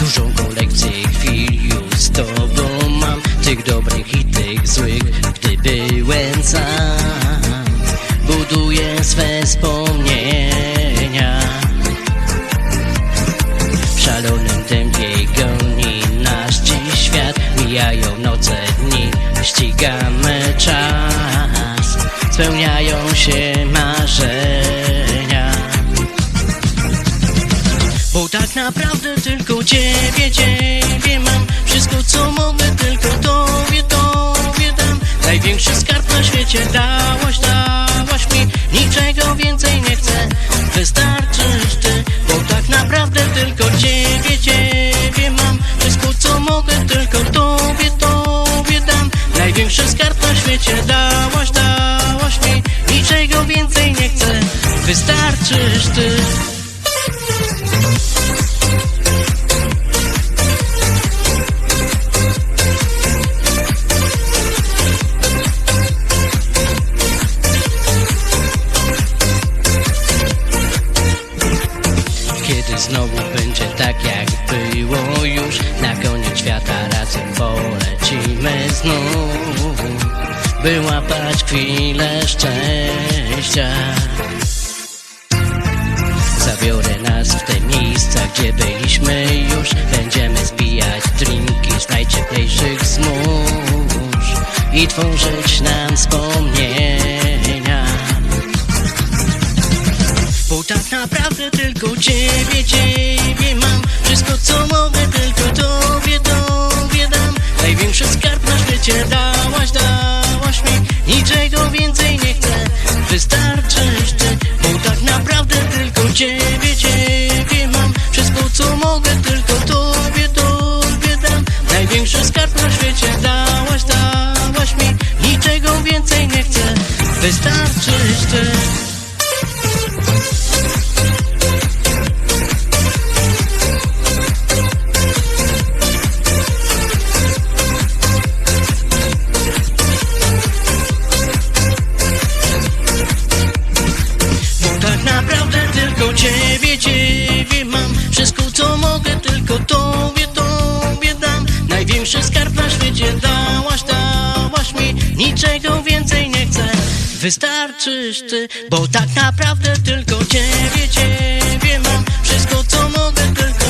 Dużą kolekcję chwil już z tobą mam. Tych dobrych i tych złych Gdy byłem sam. Buduję swe wspomnienia. W szalonym tempie goni nas dziś świat. Mijają noce, dni, ścigamy czas Spełniają się marzenia. Bo tak naprawdę tylko ciebie, ciebie mam. Wszystko co mogę, tylko tobie, tobie dam. Największy skarb na świecie dałaś, dałaś mi. Niczego więcej nie chcę, wystarczysz ty Bo tak naprawdę tylko ciebie, więcej nie chcę, wystarczysz ty. Kiedy znowu będzie tak jak było już Na koniec świata razem polecimy znów. By łapać chwilę szczęścia Zabiorę nas w te miejsca, gdzie byliśmy już. Będziemy zbijać drinki z najcieplejszych zmórz I tworzyć nam wspomnienia. Bo tak naprawdę tylko ciebie, ciebie mam. Wszystko co mogę, tylko tobie, tobie dam. Największy skarb na świecie dałaś, dałaś mi. Niczego więcej nie wystarczysz ty Bo tak naprawdę tylko ciebie, ciebie mam. Wszystko co mogę, tylko tobie, tobie dam. Największy skarb na świecie dałaś, dałaś mi. Niczego więcej nie chcę, wystarczysz ty Największy skarb na świecie dałaś, dałaś mi. Niczego więcej nie chcę. Wystarczysz ty, bo tak naprawdę tylko ciebie, ciebie mam. Wszystko co mogę tylko